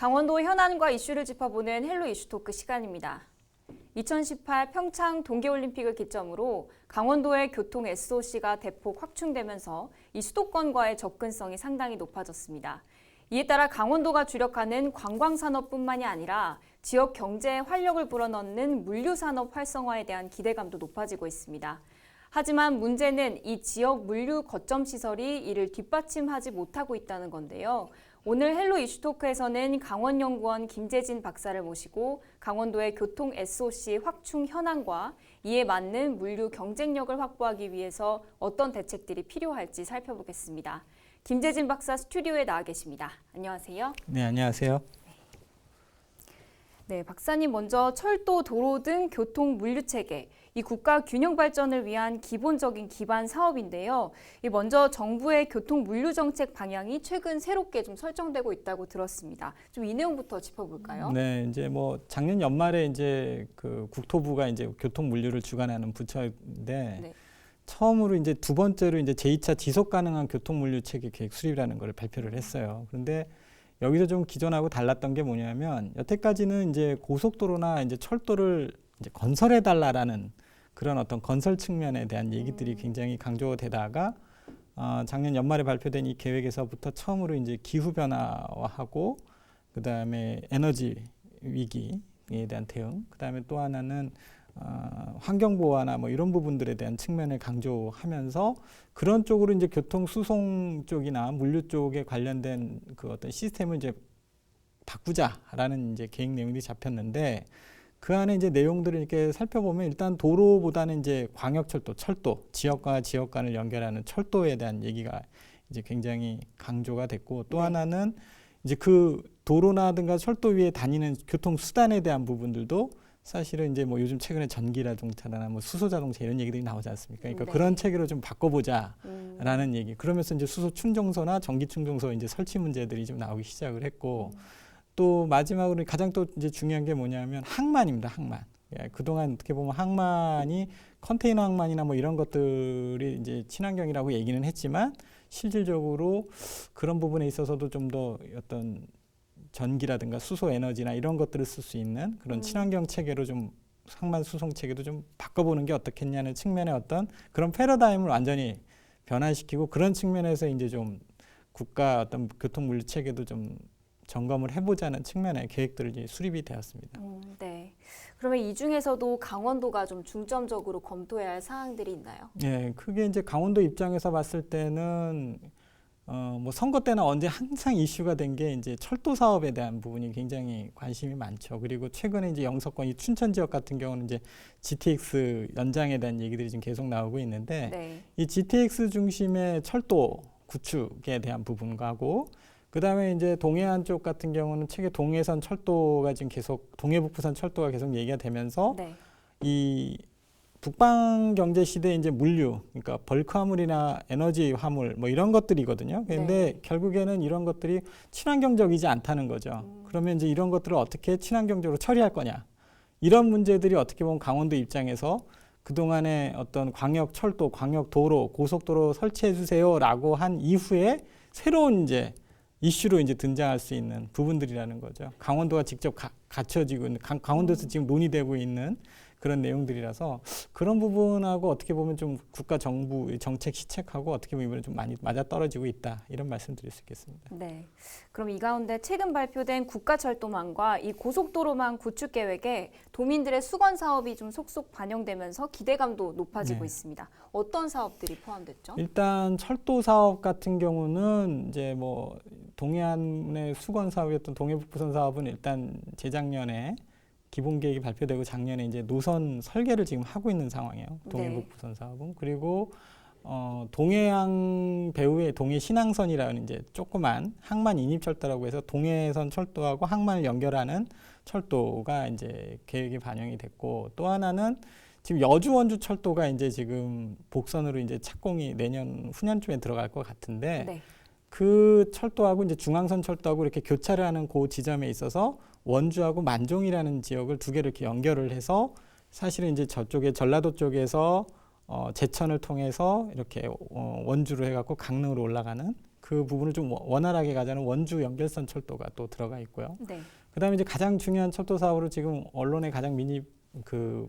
강원도 현안과 이슈를 짚어보는 헬로 이슈 토크 시간입니다. 2018 평창 동계올림픽을 기점으로 강원도의 교통 SOC가 대폭 확충되면서 이 수도권과의 접근성이 상당히 높아졌습니다. 이에 따라 강원도가 주력하는 관광산업뿐만이 아니라 지역 경제에 활력을 불어넣는 물류산업 활성화에 대한 기대감도 높아지고 있습니다. 하지만 문제는 이 지역 물류 거점 시설이 이를 뒷받침하지 못하고 있다는 건데요. 오늘 헬로 이슈토크에서는 강원연구원 김재진 박사를 모시고 강원도의 교통 SOC 확충 현황과 이에 맞는 물류 경쟁력을 확보하기 위해서 어떤 대책들이 필요할지 살펴보겠습니다. 김재진 박사 스튜디오에 나와 계십니다. 안녕하세요. 네, 안녕하세요. 네, 박사님 먼저 철도, 도로 등 교통 물류 체계, 이 국가 균형 발전을 위한 기본적인 기반 사업인데요. 이 먼저 정부의 교통 물류 정책 방향이 최근 새롭게 좀 설정되고 있다고 들었습니다. 좀 이 내용부터 짚어볼까요? 네, 이제 뭐 작년 연말에 이제 그 국토부가 이제 교통 물류를 주관하는 부처인데 네. 처음으로 이제 두 번째로 이제 제2차 지속 가능한 교통 물류 체계 계획 수립이라는 걸 발표를 했어요. 그런데 여기서 좀 기존하고 달랐던 게 뭐냐면 여태까지는 이제 고속도로나 이제 철도를 이제 건설해 달라라는 그런 어떤 건설 측면에 대한 얘기들이 음. 굉장히 강조되다가 어, 작년 연말에 발표된 이 계획에서부터 처음으로 이제 기후 변화하고 그 다음에 에너지 위기에 대한 대응, 그 다음에 또 하나는 어, 환경 보호나 뭐 이런 부분들에 대한 측면을 강조하면서 그런 쪽으로 이제 교통 수송 쪽이나 물류 쪽에 관련된 그 어떤 시스템을 이제 바꾸자라는 이제 계획 내용이 잡혔는데 그 안에 이제 내용들을 이렇게 살펴보면 일단 도로보다는 이제 광역철도, 철도, 지역과 지역 간을 연결하는 철도에 대한 얘기가 이제 굉장히 강조가 됐고 또 네. 하나는 이제 그 도로나든가 철도 위에 다니는 교통 수단에 대한 부분들도 사실은 이제 뭐 요즘 최근에 전기 자동차나 뭐 수소 자동차 이런 얘기들이 나오지 않습니까? 그러니까 네. 그런 체계로 좀 바꿔보자. 음, 라는 얘기. 그러면서 이제 수소 충전소나 전기 충전소 이제 설치 문제들이 좀 나오기 시작을 했고 또 마지막으로 가장 또 이제 중요한 게 뭐냐면 항만입니다. 항만. 예, 그동안 어떻게 보면 항만이 컨테이너 항만이나 뭐 이런 것들이 이제 친환경이라고 얘기는 했지만 실질적으로 그런 부분에 있어서도 좀 더 어떤 전기라든가 수소 에너지나 이런 것들을 쓸 수 있는 그런 음. 친환경 체계로 좀 항만 수송 체계도 좀 바꿔보는 게 어떻겠냐는 측면의 어떤 그런 패러다임을 완전히 변화시키고 그런 측면에서 이제 좀 국가 어떤 교통 물류 체계도 좀 점검을 해보자는 측면의 계획들이 수립이 되었습니다. 음, 네. 그러면 이 중에서도 강원도가 좀 중점적으로 검토해야 할 사항들이 있나요? 예, 크게 이제 강원도 입장에서 봤을 때는 어, 뭐 선거 때나 언제 항상 이슈가 된 게 이제 철도 사업에 대한 부분이 굉장히 관심이 많죠. 그리고 최근에 이제 영서권 이 춘천 지역 같은 경우는 이제 GTX 연장에 대한 얘기들이 지금 계속 나오고 있는데 네. 이 GTX 중심의 철도 구축에 대한 부분하고 그다음에 이제 동해안 쪽 같은 경우는 최근 동해선 철도가 지금 계속 동해북부선 철도가 계속 얘기가 되면서 네. 이 북방 경제 시대 이제 물류 그러니까 벌크 화물이나 에너지 화물 뭐 이런 것들이거든요. 근데 네. 결국에는 이런 것들이 친환경적이지 않다는 거죠. 음. 그러면 이제 이런 것들을 어떻게 친환경적으로 처리할 거냐. 이런 문제들이 어떻게 보면 강원도 입장에서 그동안에 어떤 광역 철도, 광역 도로, 고속도로 설치해 주세요라고 한 이후에 새로운 이제 이슈로 이제 등장할 수 있는 부분들이라는 거죠. 강원도가 직접 가, 갖춰지고 있는 강, 강원도에서 지금 논의되고 있는 그런 내용들이라서 그런 부분하고 어떻게 보면 좀 국가 정부 정책 시책하고 어떻게 보면 이번에 좀 많이 맞아 떨어지고 있다 이런 말씀 드릴 수 있겠습니다. 네. 그럼 이 가운데 최근 발표된 국가철도망과 이 고속도로망 구축 계획에 도민들의 수건 사업이 좀 속속 반영되면서 기대감도 높아지고 네. 있습니다. 어떤 사업들이 포함됐죠? 일단 철도 사업 같은 경우는 이제 뭐 동해안의 수건 사업이었던 동해북부선 사업은 일단 재작년에 기본 계획이 발표되고 작년에 이제 노선 설계를 지금 하고 있는 상황이에요. 네. 동해북 부선 사업은 그리고 어 동해안 배후의 동해 신항선이라는 이제 조그만 항만 인입철도라고 해서 동해선 철도하고 항만을 연결하는 철도가 이제 계획이 반영이 됐고 또 하나는 지금 여주 원주 철도가 이제 지금 복선으로 이제 착공이 내년 후년쯤에 들어갈 것 같은데 네. 그 철도하고 이제 중앙선 철도하고 이렇게 교차를 하는 그 지점에 있어서 원주하고 만종이라는 지역을 두 개를 이렇게 연결을 해서 사실은 이제 저쪽에 전라도 쪽에서 어, 제천을 통해서 이렇게 어, 원주로 해갖고 강릉으로 올라가는 그 부분을 좀 원- 원활하게 가자는 원주 연결선 철도가 또 들어가 있고요. 네. 그다음에 이제 가장 중요한 철도 사업으로 지금 언론에 가장 민입 그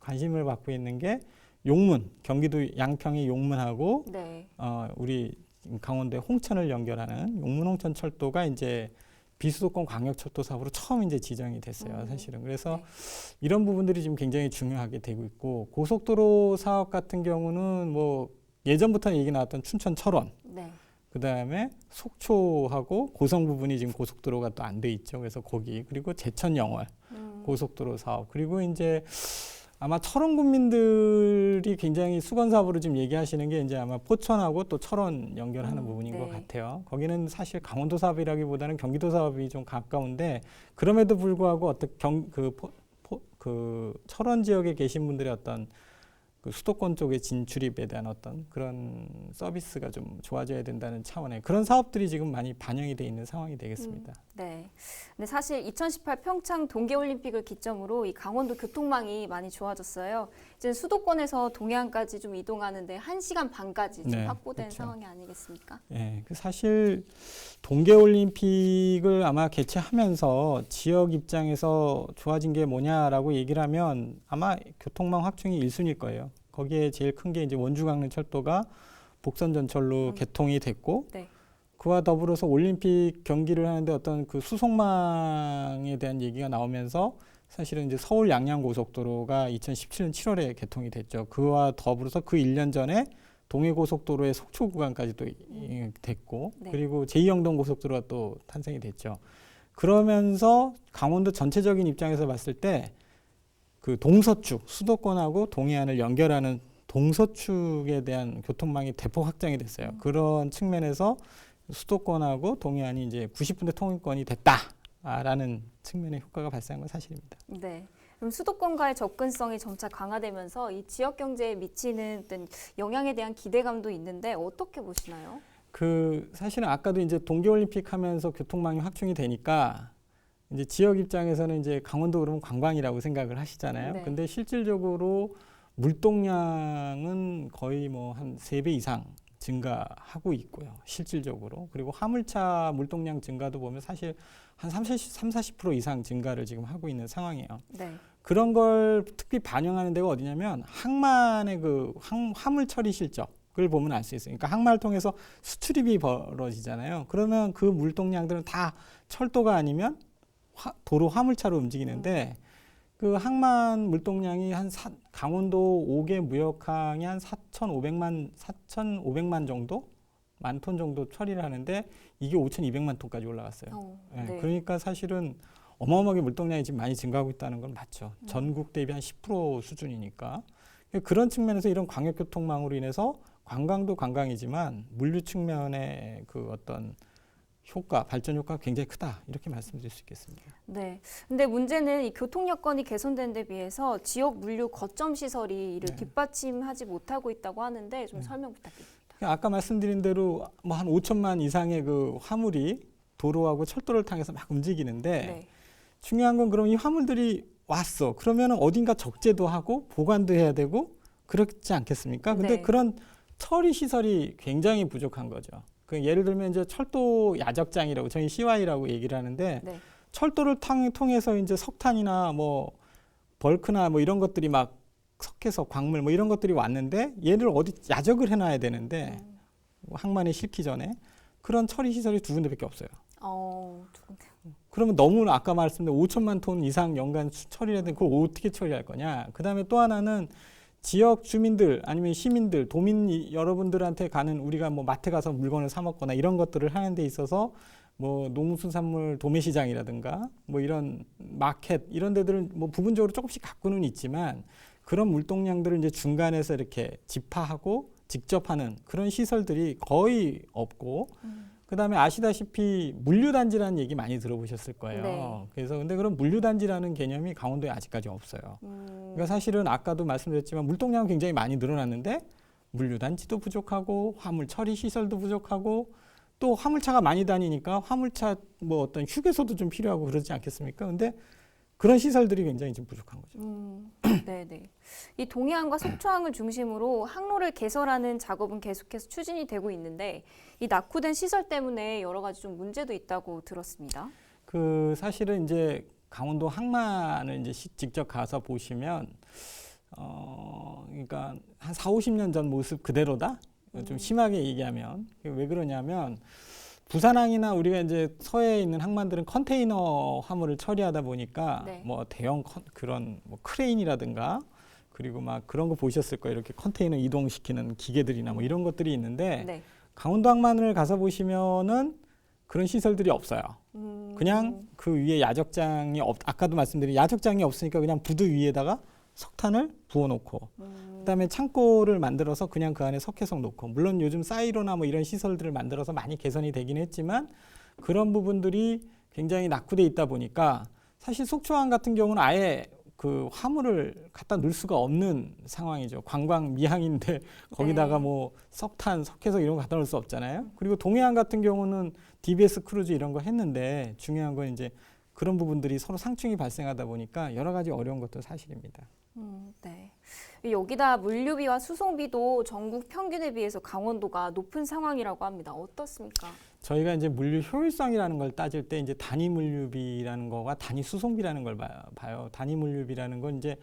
관심을 받고 있는 게 용문 경기도 양평의 용문하고 네. 어 우리 강원도의 홍천을 연결하는 용문 홍천 철도가 이제 비수도권 광역철도 사업으로 처음 이제 지정이 됐어요 음. 사실은 그래서 네. 이런 부분들이 지금 굉장히 중요하게 되고 있고 고속도로 사업 같은 경우는 뭐 예전부터 얘기 나왔던 춘천 철원 네. 그 다음에 속초하고 고성 부분이 지금 고속도로가 또 안 돼 있죠. 그래서 거기 그리고 제천 영월 음. 고속도로 사업 그리고 이제 아마 철원 군민들이 굉장히 수건 사업으로 지금 얘기하시는 게 이제 아마 포천하고 또 철원 연결하는 음, 부분인 네. 것 같아요. 거기는 사실 강원도 사업이라기보다는 경기도 사업이 좀 가까운데 그럼에도 불구하고 어떤 경그 그 철원 지역에 계신 분들의 어떤 그 수도권 쪽의 진출입에 대한 어떤 그런 서비스가 좀 좋아져야 된다는 차원의 그런 사업들이 지금 많이 반영이 돼 있는 상황이 되겠습니다. 네. 근데 사실 2018 평창 동계올림픽을 기점으로 이 강원도 교통망이 많이 좋아졌어요. 이제 수도권에서 동해안까지 좀 이동하는데 1시간 반까지 좀 네, 확보된 그렇죠. 상황이 아니겠습니까? 예, 그 사실 동계올림픽을 아마 개최하면서 지역 입장에서 좋아진 게 뭐냐라고 얘기를 하면 아마 교통망 확충이 1순위일 거예요. 거기에 제일 큰 게 이제 원주 강릉 철도가 복선 전철로 음. 개통이 됐고 네. 그와 더불어서 올림픽 경기를 하는데 어떤 그 수송망에 대한 얘기가 나오면서 사실은 이제 서울 양양 고속도로가 2017년 7월에 개통이 됐죠. 그와 더불어서 그 1년 전에 동해 고속도로의 속초 구간까지 또 이- 됐고 네. 그리고 제2영동 고속도로가 또 탄생이 됐죠. 그러면서 강원도 전체적인 입장에서 봤을 때 그 동서축 수도권하고 동해안을 연결하는 동서축에 대한 교통망이 대폭 확장이 됐어요. 음. 그런 측면에서 수도권하고 동해안이 이제 90분대 통행권이 됐다라는 측면의 효과가 발생한 건 사실입니다. 네. 그럼 수도권과의 접근성이 점차 강화되면서 이 지역 경제에 미치는 어떤 영향에 대한 기대감도 있는데 어떻게 보시나요? 그 사실은 아까도 이제 동계올림픽 하면서 교통망이 확충이 되니까 이제 지역 입장에서는 이제 강원도 그러면 관광이라고 생각을 하시잖아요. 네. 근데 실질적으로 물동량은 거의 뭐 한 세 배 이상 증가하고 있고요. 실질적으로. 그리고 화물차 물동량 증가도 보면 사실 한 30, 30, 40% 이상 증가를 지금 하고 있는 상황이에요. 네. 그런 걸 특히 반영하는 데가 어디냐면 항만의 그 항- 화물 처리 실적을 보면 알 수 있어요. 그러니까 항만을 통해서 수출입이 벌어지잖아요. 그러면 그 물동량들은 다 철도가 아니면 화- 도로 화물차로 움직이는데 그 항만 물동량이 한 사, 강원도 5개 무역항이 한 4,500만 4,500만 정도 만 톤 정도 처리를 하는데 이게 5,200만 톤까지 올라갔어요. 어, 예, 네. 그러니까 사실은 어마어마하게 물동량이 지금 많이 증가하고 있다는 건 맞죠. 음. 전국 대비 한 10% 수준이니까. 그런 측면에서 이런 광역교통망으로 인해서 관광도 관광이지만 물류 측면의 그 어떤 효과, 발전 효과가 굉장히 크다. 이렇게 말씀드릴 수 있겠습니다. 네. 근데 문제는 이 교통 여건이 개선된 데 비해서 지역 물류 거점 시설이 이를 네. 뒷받침하지 못하고 있다고 하는데 좀 네. 설명 부탁드립니다. 아까 말씀드린 대로 뭐 한 5천만 이상의 그 화물이 도로하고 철도를 통해서 막 움직이는데 네. 중요한 건 그럼 이 화물들이 왔어. 그러면 어딘가 적재도 하고 보관도 해야 되고 그렇지 않겠습니까? 근데 네. 그런 처리 시설이 굉장히 부족한 거죠. 그 예를 들면 이제 철도 야적장이라고 저희 CY라고 얘기를 하는데 네. 철도를 탕- 통해서 이제 석탄이나 뭐 벌크나 뭐 이런 것들이 막 석회서 광물 뭐 이런 것들이 왔는데 얘를 어디 야적을 해놔야 되는데 음. 항만에 싣기 전에 그런 처리 시설이 두 군데밖에 없어요. 어, 두 군데. 그러면 너무 아까 말씀드린 5천만 톤 이상 연간 수- 처리해야 되는 그걸 어떻게 처리할 거냐. 그 다음에 또 하나는 지역 주민들 아니면 시민들 도민 이- 여러분들한테 가는 우리가 뭐 마트 가서 물건을 사 먹거나 이런 것들을 하는 데 있어서 뭐 농수산물 도매시장이라든가 뭐 이런 마켓 이런 데들은 뭐 부분적으로 조금씩 갖고는 있지만 그런 물동량들을 이제 중간에서 이렇게 집하하고 직접 하는 그런 시설들이 거의 없고 음. 그다음에 아시다시피 물류단지라는 얘기 많이 들어보셨을 거예요. 네. 그래서 근데 그런 물류단지라는 개념이 강원도에 아직까지 없어요. 음. 그러니까 사실은 아까도 말씀드렸지만 물동량은 굉장히 많이 늘어났는데 물류단지도 부족하고 화물 처리 시설도 부족하고 또 화물차가 많이 다니니까 화물차 뭐 어떤 휴게소도 좀 필요하고 그러지 않겠습니까? 근데 그런 시설들이 굉장히 지금 부족한 거죠. 음, 네네. 이 동해안과 속초항을 중심으로 항로를 개설하는 작업은 계속해서 추진이 되고 있는데 이 낙후된 시설 때문에 여러 가지 좀 문제도 있다고 들었습니다. 그 사실은 이제 강원도 항만을 이제 시- 직접 가서 보시면 어 그러니까 한 4, 50년 전 모습 그대로다. 좀 음. 심하게 얘기하면 왜 그러냐면 부산항이나 우리가 이제 서해에 있는 항만들은 컨테이너 화물을 처리하다 보니까 네. 뭐 대형 컨, 그런 뭐 크레인이라든가 그리고 막 그런 거 보셨을 거예요. 이렇게 컨테이너 이동시키는 기계들이나 뭐 이런 것들이 있는데 네. 강원도 항만을 가서 보시면은 그런 시설들이 없어요. 음, 그냥 그 위에 야적장이 없, 아까도 말씀드린 야적장이 없으니까 그냥 부두 위에다가 석탄을 부어놓고 음, 그다음에 창고를 만들어서 그냥 그 안에 석회석 놓고 물론 요즘 사이로나 뭐 이런 시설들을 만들어서 많이 개선이 되긴 했지만 그런 부분들이 굉장히 낙후돼 있다 보니까 사실 속초항 같은 경우는 아예 그 화물을 갖다 놓을 수가 없는 상황이죠. 관광 미항인데 거기다가 네. 뭐 석탄, 석회석 이런 거 갖다 놓을 수 없잖아요. 그리고 동해안 같은 경우는 DBS 크루즈 이런 거 했는데 중요한 건 이제 그런 부분들이 서로 상충이 발생하다 보니까 여러 가지 어려운 것도 사실입니다. 음, 네. 여기다 물류비와 수송비도 전국 평균에 비해서 강원도가 높은 상황이라고 합니다. 어떻습니까? 저희가 이제 물류 효율성이라는 걸 따질 때 이제 단위 물류비라는 거와 단위 수송비라는 걸 봐- 봐요. 단위 물류비라는 건 이제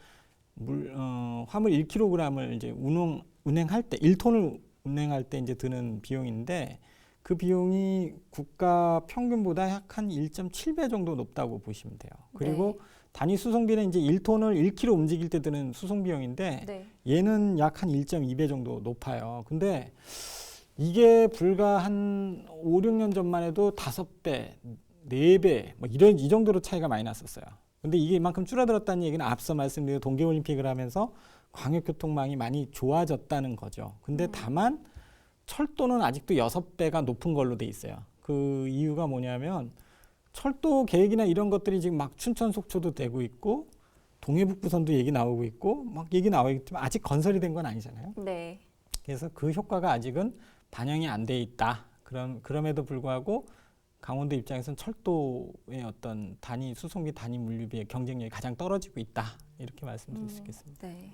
물, 어, 화물 1kg을 이제 운행 운행할 때 1톤을 운행할 때 이제 드는 비용인데 그 비용이 국가 평균보다 약 한 1.7배 정도 높다고 보시면 돼요. 그리고 단위 수송비는 이제 1톤을 1kg 움직일 때 드는 수송 비용인데 네. 얘는 약 한 1.2배 정도 높아요. 근데 이게 불과 한 5, 6년 전만 해도 다섯 배, 네 배, 뭐 이런 이 정도로 차이가 많이 났었어요. 근데 이게 이만큼 줄어들었다는 얘기는 앞서 말씀드린 동계 올림픽을 하면서 광역교통망이 많이 좋아졌다는 거죠. 근데 음. 다만 철도는 아직도 여섯 배가 높은 걸로 돼 있어요. 그 이유가 뭐냐면 철도 계획이나 이런 것들이 지금 막 춘천 속초도 되고 있고 동해북부선도 얘기 나오고 있고 막 얘기 나오고 있지만 아직 건설이 된 건 아니잖아요. 네. 그래서 그 효과가 아직은 반영이 안 돼 있다. 그럼 그럼에도 불구하고 강원도 입장에서는 철도의 어떤 단위 수송비 단위 물류비의 경쟁력이 가장 떨어지고 있다. 이렇게 말씀드릴 수 음. 있겠습니다. 네.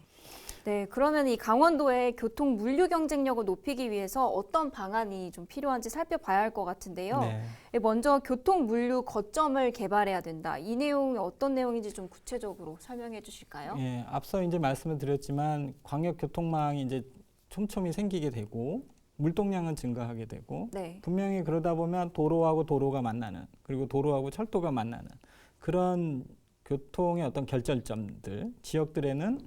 네, 그러면 이 강원도의 교통 물류 경쟁력을 높이기 위해서 어떤 방안이 좀 필요한지 살펴봐야 할 것 같은데요. 네. 예, 먼저 교통 물류 거점을 개발해야 된다. 이 내용이 어떤 내용인지 좀 구체적으로 설명해 주실까요? 예, 앞서 이제 말씀을 드렸지만 광역 교통망이 이제 촘촘히 생기게 되고 물동량은 증가하게 되고 네. 분명히 그러다 보면 도로하고 도로가 만나는 그리고 도로하고 철도가 만나는 그런 교통의 어떤 결절점들 지역들에는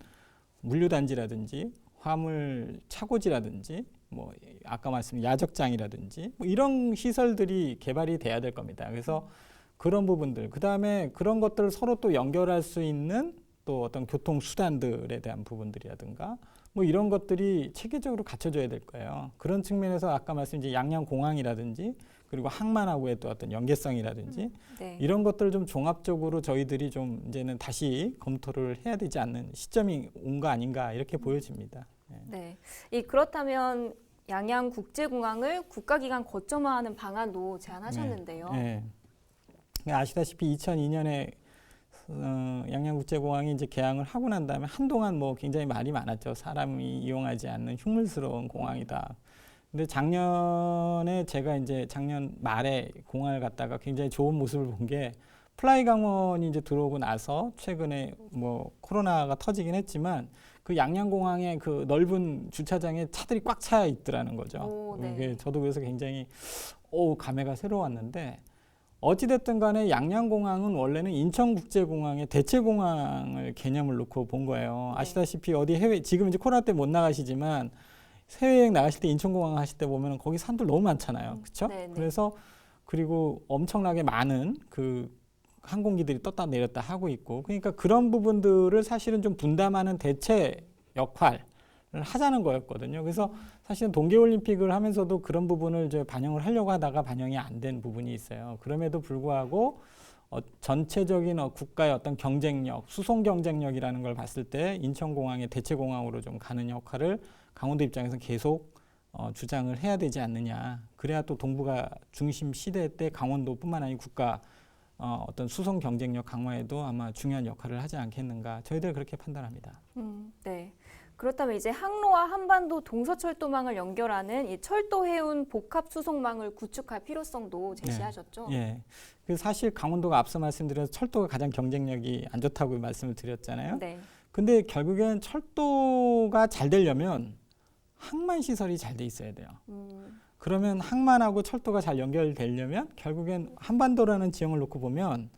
물류단지라든지 화물 차고지라든지 뭐 아까 말씀 야적장이라든지 뭐 이런 시설들이 개발이 돼야 될 겁니다. 그래서 그런 부분들 그 다음에 그런 것들을 서로 또 연결할 수 있는 또 어떤 교통 수단들에 대한 부분들이라든가 뭐 이런 것들이 체계적으로 갖춰져야 될 거예요. 그런 측면에서 아까 말씀 이제 양양 공항이라든지 그리고 항만하고의 또 어떤 연계성이라든지 네. 이런 것들을 좀 종합적으로 저희들이 좀 이제는 다시 검토를 해야 되지 않는 시점이 온 거 아닌가 이렇게 보여집니다. 예. 네. 이 그렇다면 양양 국제공항을 국가기관 거점화하는 방안도 제안하셨는데요. 예. 아시다시피 2002년에 어, 양양국제공항이 이제 개항을 하고 난 다음에 한동안 뭐 굉장히 말이 많았죠. 사람이 이용하지 않는 흉물스러운 공항이다. 근데 작년에 제가 이제 작년 말에 공항을 갔다가 굉장히 좋은 모습을 본 게 플라이 강원이 이제 들어오고 나서 최근에 뭐 코로나가 터지긴 했지만 그 양양공항의 그 넓은 주차장에 차들이 꽉 차 있더라는 거죠. 오, 네. 저도 그래서 굉장히 오 감회가 새로웠는데 어찌됐든 간에 양양공항은 원래는 인천국제공항의 대체공항을 개념을 놓고 본 거예요. 네. 아시다시피 어디 해외 지금 이제 코로나 때 못 나가시지만 해외여행 나가실 때 인천공항 하실 때 보면 거기 사람들 너무 많잖아요. 그렇죠? 네, 네. 그래서 그리고 엄청나게 많은 그 항공기들이 떴다 내렸다 하고 있고 그러니까 그런 부분들을 사실은 좀 분담하는 대체 역할을 하자는 거였거든요. 그래서 사실은 동계올림픽을 하면서도 그런 부분을 이제 반영을 하려고 하다가 반영이 안 된 부분이 있어요. 그럼에도 불구하고 어, 전체적인 어, 국가의 어떤 경쟁력, 수송 경쟁력이라는 걸 봤을 때 인천공항의 대체공항으로 좀 가는 역할을 강원도 입장에서 계속 어, 주장을 해야 되지 않느냐. 그래야 또 동북아 중심 시대 때 강원도뿐만 아니라 국가 어, 어떤 수송 경쟁력 강화에도 아마 중요한 역할을 하지 않겠는가 저희들 그렇게 판단합니다. 음, 네. 그렇다면 이제 항로와 한반도 동서철도망을 연결하는 이 철도 해운 복합 수송망을 구축할 필요성도 제시하셨죠. 예. 그 사실 강원도가 앞서 말씀드린 철도가 가장 경쟁력이 안 좋다고 말씀을 드렸잖아요. 네. 근데 결국엔 철도가 잘 되려면 항만 시설이 잘 돼 있어야 돼요. 음, 그러면 항만하고 철도가 잘 연결되려면 결국엔 한반도라는 지형을 놓고 보면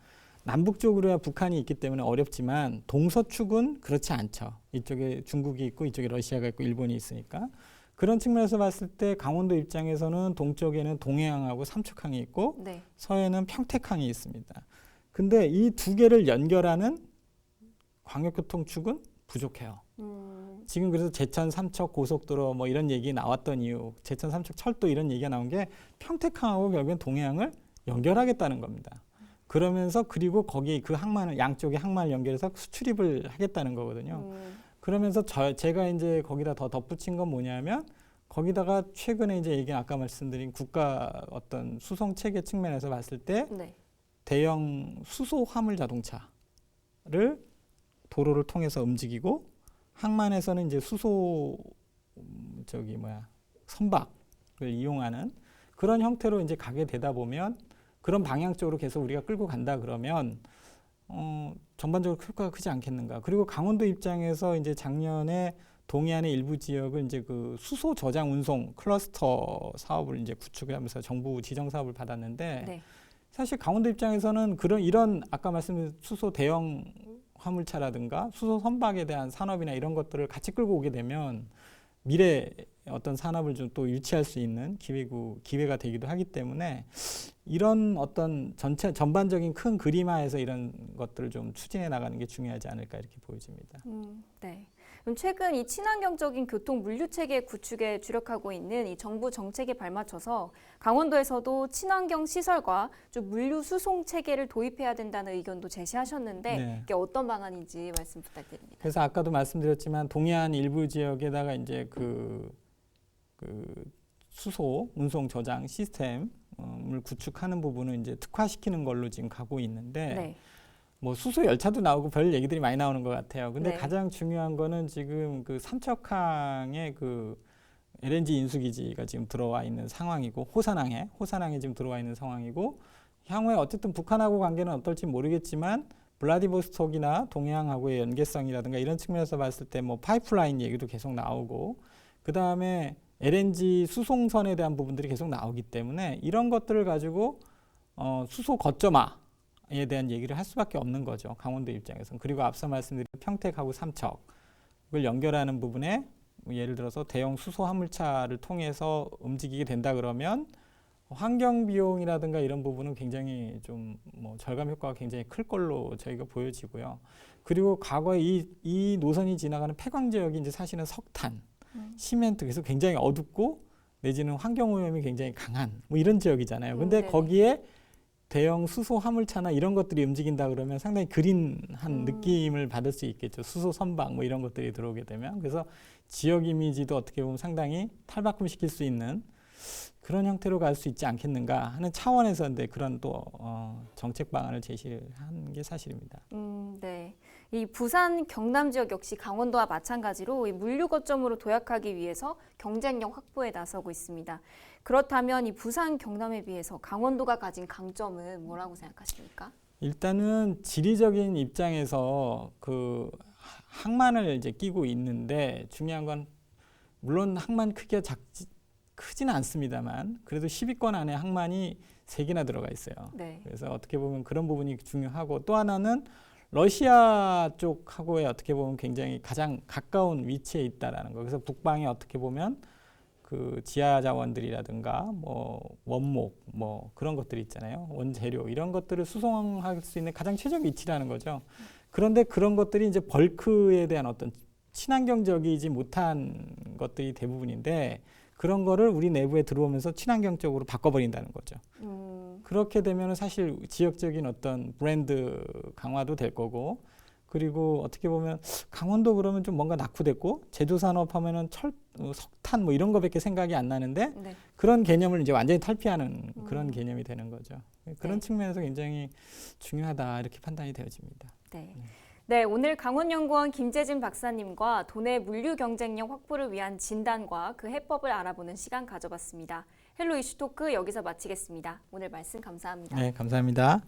남북 쪽으로야 북한이 있기 때문에 어렵지만 동서축은 그렇지 않죠. 이쪽에 중국이 있고 이쪽에 러시아가 있고 일본이 있으니까 그런 측면에서 봤을 때 강원도 입장에서는 동쪽에는 동해항하고 삼척항이 있고 네. 서해는 평택항이 있습니다. 근데 이 두 개를 연결하는 광역교통축은 부족해요. 음, 지금 그래서 제천 삼척 고속도로 뭐 이런 얘기 나왔던 이유, 제천 삼척 철도 이런 얘기가 나온 게 평택항하고 결국엔 동해항을 연결하겠다는 겁니다. 그러면서 그리고 거기 그 항만을 양쪽에 항만을 연결해서 수출입을 하겠다는 거거든요. 음, 그러면서 저 제가 이제 거기다 더 덧붙인 건 뭐냐면 거기다가 최근에 이제 얘기 아까 말씀드린 국가 어떤 수송 체계 측면에서 봤을 때 네. 대형 수소 화물 자동차를 도로를 통해서 움직이고 항만에서는 이제 수소 음, 저기 뭐야 선박을 이용하는 그런 형태로 이제 가게 되다 보면 그런 방향 쪽으로 계속 우리가 끌고 간다 그러면 어, 전반적으로 효과가 크지 않겠는가. 그리고 강원도 입장에서 이제 작년에 동해안의 일부 지역을 이제 그 수소 저장 운송 클러스터 사업을 이제 구축하면서 정부 지정 사업을 받았는데 네. 사실 강원도 입장에서는 그런 이런 아까 말씀드린 수소 대형 화물차라든가 수소 선박에 대한 산업이나 이런 것들을 같이 끌고 오게 되면 미래 어떤 산업을 좀 또 유치할 수 있는 기회구 기회가 되기도 하기 때문에 이런 어떤 전체 전반적인 큰 그림화에서 이런 것들을 좀 추진해 나가는 게 중요하지 않을까 이렇게 보여집니다. 음, 네. 최근 이 친환경적인 교통 물류 체계 구축에 주력하고 있는 이 정부 정책에 발맞춰서 강원도에서도 친환경 시설과 좀 물류 수송 체계를 도입해야 된다는 의견도 제시하셨는데 네. 이게 어떤 방안인지 말씀 부탁드립니다. 그래서 아까도 말씀드렸지만 동해안 일부 지역에다가 이제 그, 그 수소 운송 저장 시스템을 구축하는 부분을 이제 특화시키는 걸로 지금 가고 있는데 네. 뭐 수소 열차도 나오고 별 얘기들이 많이 나오는 것 같아요. 근데 네. 가장 중요한 거는 지금 그 삼척항에 그 LNG 인수기지가 지금 들어와 있는 상황이고 호산항에 호산항에 지금 들어와 있는 상황이고 향후에 어쨌든 북한하고 관계는 어떨지 모르겠지만 블라디보스톡이나 동해항하고의 연계성이라든가 이런 측면에서 봤을 때 뭐 파이프라인 얘기도 계속 나오고 그 다음에 LNG 수송선에 대한 부분들이 계속 나오기 때문에 이런 것들을 가지고 어, 수소 거점화 에 대한 얘기를 할 수밖에 없는 거죠 강원도 입장에서는 그리고 앞서 말씀드린 평택하고 삼척을 연결하는 부분에 뭐 예를 들어서 대형 수소 화물차를 통해서 움직이게 된다 그러면 환경 비용이라든가 이런 부분은 굉장히 좀 뭐 절감 효과가 굉장히 클 걸로 저희가 보여지고요. 그리고 과거에 이, 이 노선이 지나가는 폐광 지역이 이제 사실은 석탄, 음. 시멘트 그래서 굉장히 어둡고 내지는 환경 오염이 굉장히 강한 뭐 이런 지역이잖아요. 음, 근데 네네. 거기에 대형 수소 화물차나 이런 것들이 움직인다 그러면 상당히 그린한 음. 느낌을 받을 수 있겠죠. 수소 선박 뭐 이런 것들이 들어오게 되면 그래서 지역 이미지도 어떻게 보면 상당히 탈바꿈 시킬 수 있는 그런 형태로 갈 수 있지 않겠는가 하는 차원에서 근데 그런 또 어, 정책 방안을 제시를 한 게 사실입니다. 음, 네. 이 부산 경남 지역 역시 강원도와 마찬가지로 이 물류 거점으로 도약하기 위해서 경쟁력 확보에 나서고 있습니다. 그렇다면 이 부산 경남에 비해서 강원도가 가진 강점은 뭐라고 생각하십니까? 일단은 지리적인 입장에서 그 항만을 이제 끼고 있는데 중요한 건 물론 항만 크기가 작지 크지는 않습니다만 그래도 10위권 안에 항만이 세 개나 들어가 있어요. 네. 그래서 어떻게 보면 그런 부분이 중요하고 또 하나는 러시아 쪽하고의 어떻게 보면 굉장히 가장 가까운 위치에 있다라는 거. 그래서 북방에 어떻게 보면 그 지하 자원들이라든가 뭐 원목 뭐 그런 것들이 있잖아요. 원재료 이런 것들을 수송할 수 있는 가장 최적 위치라는 거죠. 그런데 그런 것들이 이제 벌크에 대한 어떤 친환경적이지 못한 것들이 대부분인데 그런 거를 우리 내부에 들어오면서 친환경적으로 바꿔버린다는 거죠. 음, 그렇게 되면 사실 지역적인 어떤 브랜드 강화도 될 거고 그리고 어떻게 보면 강원도 그러면 좀 뭔가 낙후됐고 제조 산업 하면은 철, 어, 석탄 뭐 이런 거밖에 생각이 안 나는데 네. 그런 개념을 이제 완전히 탈피하는 그런 음. 개념이 되는 거죠. 그런 네. 측면에서 굉장히 중요하다 이렇게 판단이 되어집니다. 네. 네, 오늘 강원연구원 김재진 박사님과 돈의 물류 경쟁력 확보를 위한 진단과 그 해법을 알아보는 시간 가져봤습니다. 헬로 이슈 토크 여기서 마치겠습니다. 오늘 말씀 감사합니다. 네, 감사합니다.